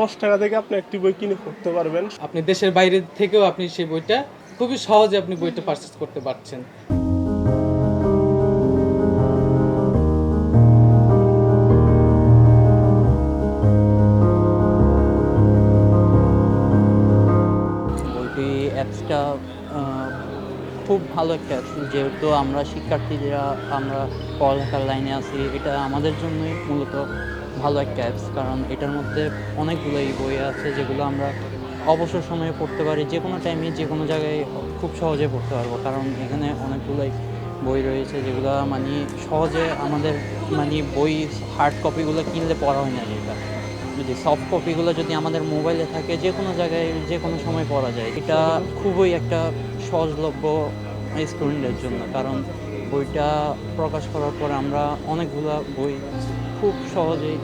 দশ টাকা থেকে আপনি একটি বই কিনে পড়তে পারবেন। আপনি দেশের বাইরে থেকেও আপনি সেই বইটা খুবই সহজে আপনি বইটা পারচেস করতে পারছেন। বইটি অ্যাপসটা খুব ভালো একটা অ্যাপস যেহেতু আমরা শিক্ষার্থীরা আমরা পড়ালেখার লাইনে আছি এটা আমাদের জন্যই মূলত ভালো একটা অ্যাপস কারণ এটার মধ্যে অনেকগুলোই বই আছে যেগুলো আমরা অবসর সময়ে পড়তে পারি, যে কোনো টাইমে যে কোনো জায়গায় খুব সহজে পড়তে পারব। কারণ এখানে অনেকগুলোই বই রয়েছে যেগুলো মানে সহজে আমাদের মানে বই হার্ড কপিগুলো কিনলে পড়া হয় না যেটা। যদি সফট কপিগুলো যদি আমাদের মোবাইলে থাকে, যে কোনো জায়গায়, যে কোনো সময় পড়া যায়। এটা খুবই একটা সহজলভ্য স্টুডেন্টের জন্য। কারণ বইটা প্রকাশ করার পর আমরা অনেকগুলো বই খুব সহজেই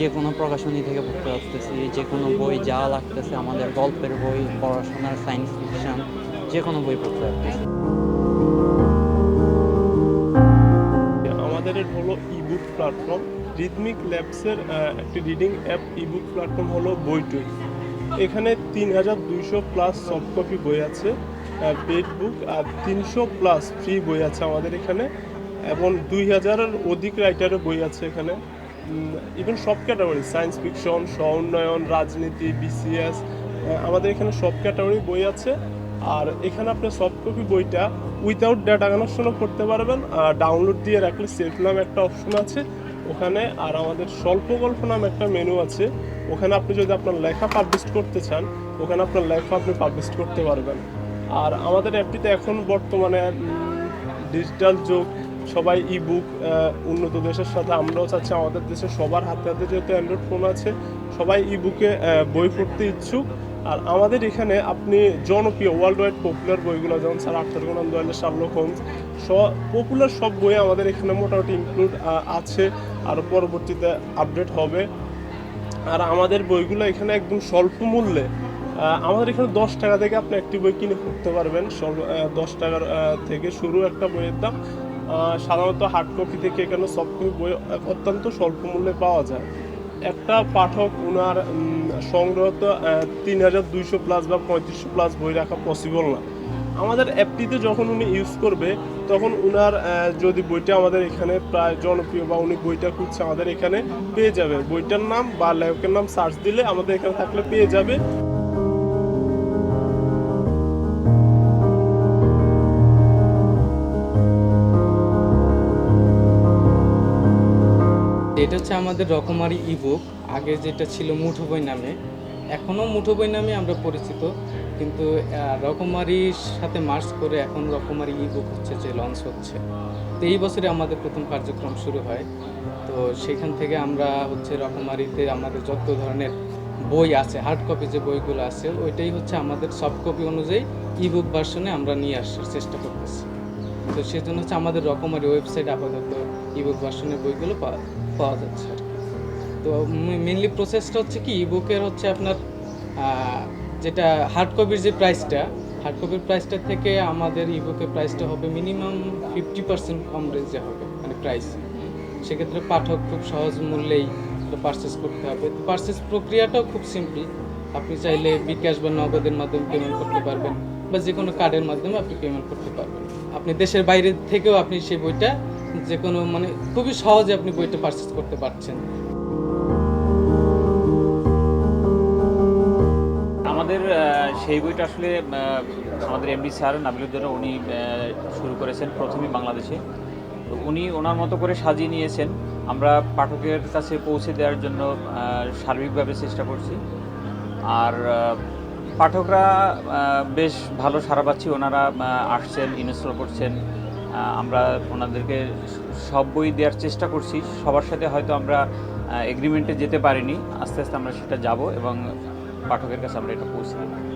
যে কোনো প্রকাশনী থেকে পড়তে পারতেছি যে কোনো বই যা লাগতেছে, আমাদের গল্পের বই, পড়াশোনার সায়েন্স ফিকশন যে কোনো বই পড়তে পারতেছি আমাদের হলো ইবুক প্ল্যাটফর্ম রিদমিক ল্যাবসের একটি রিডিং অ্যাপ ইবুক প্ল্যাটফর্ম হলো বইটুই। এখানে তিন হাজার দুইশো প্লাস সফট কপি বই আছে পেড বুক আর তিনশো প্লাস ফ্রি বই আছে আমাদের এখানে। এবং দুই হাজারের অধিক রাইটারের বই আছে এখানে। ইভেন সব ক্যাটাগরি সায়েন্স ফিকশন স্ব উন্নয়ন রাজনীতি বিসিএস আমাদের এখানে সব ক্যাটাগরি বই আছে। আর এখানে আপনি সফট কপি বইটা উইথাউট ডেটা কানেকশনও করতে পারবেন। আর ডাউনলোড দিয়ে রাখলে সেফ নামে একটা অপশন আছে ওখানে। আর আমাদের স্বল্প গল্প নাম একটা মেনু আছে। ওখানে আপনি যদি আপনার লেখা পাবলিশ করতে চান, ওখানে আপনার লেখা আপনি পাবলিশ করতে পারবেন। আর আমাদের অ্যাপটিতে এখন বর্তমানে ডিজিটাল যুগ সবাই ই বুক উন্নত দেশের সাথে আমরাও চাচ্ছি, আমাদের দেশে সবার হাতে হাতে যেহেতু অ্যান্ড্রয়েড ফোন আছে, সবাই ই বুকে বই পড়তে ইচ্ছুক। আর আমাদের এখানে আপনি জনপ্রিয় ওয়ার্ল্ড ওয়াইড পপুলার বইগুলো, যেমন sir Arthur Conan Doyle Sherlock Holmes popular সব বই আমাদের এখানে মোটামুটি ইনক্লুড আছে, আর পরবর্তীতে আপডেট হবে। আর আমাদের বইগুলো এখানে একদম স্বল্প মূল্যে আমাদের এখানে দশ টাকা থেকে আপনি একটি বই কিনে পড়তে পারবেন। দশ টাকার থেকে শুরু একটা বইয়ের দাম। সাধারণত হার্ড কপি থেকে এখানে সফট কপি বই অত্যন্ত স্বল্প মূল্যে পাওয়া যায়। একটা পাঠক ওনার সংগ্রহত তিন হাজার দুইশো প্লাস বা পঁয়ত্রিশশো প্লাস বই রাখা পসিবল না। আমাদের অ্যাপটিতে যখন উনি ইউজ করবে, তখন উনার যদি বইটা আমাদের এখানে প্রায় জনপ্রিয় বা উনি বইটা খুঁজছে, আমাদের এখানে পেয়ে যাবে। বইটার নাম বা লেখকের নাম সার্চ দিলে আমাদের এখানে থাকলে পেয়ে যাবে। হচ্ছে আমাদের রকমারি ইবুক আগে যেটা ছিল মুঠো বই নামে। এখনও মুঠো বই নামে আমরা পরিচিত, কিন্তু রকমারির সাথে মার্চ করে এখন রকমারি ইবুক হচ্ছে যে লঞ্চ হচ্ছে। তো এই বছরে আমাদের প্রথম কার্যক্রম শুরু হয়। তো সেখান থেকে আমরা হচ্ছে রকমারিতে আমাদের যত ধরনের বই আছে হার্ড কপি যে বইগুলো আছে, ওইটাই হচ্ছে আমাদের সফট কপি অনুযায়ী ইবুক ভার্সনে আমরা নিয়ে আসার চেষ্টা করতেছি। তো সেজন্য হচ্ছে আমাদের রকমারি ওয়েবসাইট আপাতত ইবুক ভার্সনের বইগুলো পাওয়া পাওয়া যাচ্ছে। তো মেনলি প্রসেসটা হচ্ছে কি ইবুকের হচ্ছে আপনার যেটা হার্ড কপির যে প্রাইসটা হার্ড কপির প্রাইসটা থেকে আমাদের ইবুকের প্রাইসটা হবে মিনিমাম ফিফটি পার্সেন্ট কম রেঞ্জে হবে মানে প্রাইস সেক্ষেত্রে পাঠক খুব সহজ মূল্যেই পারচেস করতে হবে। তো পারচেস প্রক্রিয়াটাও খুব সিম্পল আপনি চাইলে বিকাশ বা নগদের মাধ্যমে পেমেন্ট করতে পারবেন, বা যে কোনো কার্ডের মাধ্যমে আপনি পেমেন্ট করতে পারবেন। আপনি দেশের বাইরে থেকেও আপনি সেই বইটা যে কোনো মানে খুবই সহজে আপনি বইটা পারচেস করতে পারছেন। আমাদের সেই বইটা আসলে আমাদের এমডি স্যার নাবিলুদ্দিন উনি শুরু করেছেন প্রথমেই বাংলাদেশে। উনি ওনার মতো করে সাজিয়ে নিয়েছেন। আমরা পাঠকের কাছে পৌঁছে দেওয়ার জন্য সার্বিকভাবে চেষ্টা করছি। আর পাঠকরা বেশ ভালো সারা পাচ্ছি। ওনারা আসছেন ইনস্টল করছেন। আমরা ওনাদেরকে সব বই দেওয়ার চেষ্টা করছি। সবার সাথে হয়তো আমরা এগ্রিমেন্টে যেতে পারিনি। আস্তে আস্তে আমরা সেটা যাব এবং পাঠকের কাছে আমরা এটা পৌঁছে দেবো।